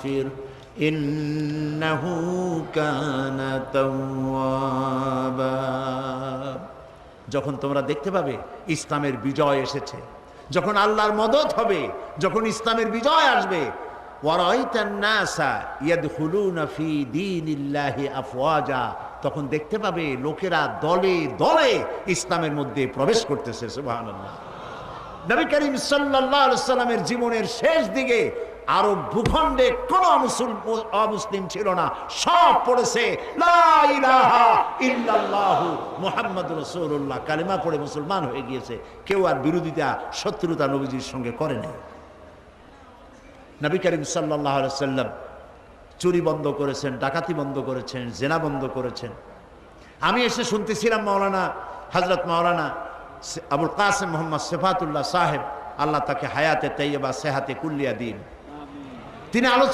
فاستغفر إنه كان توابا যখন তোমরা দেখতে পাবে ইসলামের বিজয় এসেছে যখন আল্লাহর মদত হবে যখন ইসলামের বিজয় আসবে ওয়ারাইতান নাসা ইয়াদখুলুনা ফি দীনিল্লাহি আফওয়াজা তখন দেখতে পাবে লোকেরা দলে দলে ইসলামের মধ্যে প্রবেশ করতেছে সুবহানাল্লাহ নবী করিম সাল্লাল্লাহু আলাইহি সাল্লামের জীবনের শেষ দিকে আরব ভূখণ্ডে কোন অমুসলিম ছিল না। সব পড়েছে রাসূলুল্লাহ। কালিমা পড়ে মুসলমান হয়ে গিয়েছে। কেউ আর বিরোধিতা, শত্রুতা নবীজির সঙ্গে করে নাই। নবী করিম আলাইহি সাল্লাম চুরি বন্ধ করেছেন, ডাকাতি বন্ধ করেছেন, জেনা বন্ধ করেছেন। আমি এসে শুনতেছিলাম মাওলানা হজরত মাওলানা আবুল কাসেম মোহাম্মদ সেফাতুল্লাহ সাহেব, আল্লাহ তাকে হায়াতে তৈয়বা সেহাতে কুল্লিয়া দিন। তিনি আলোচনা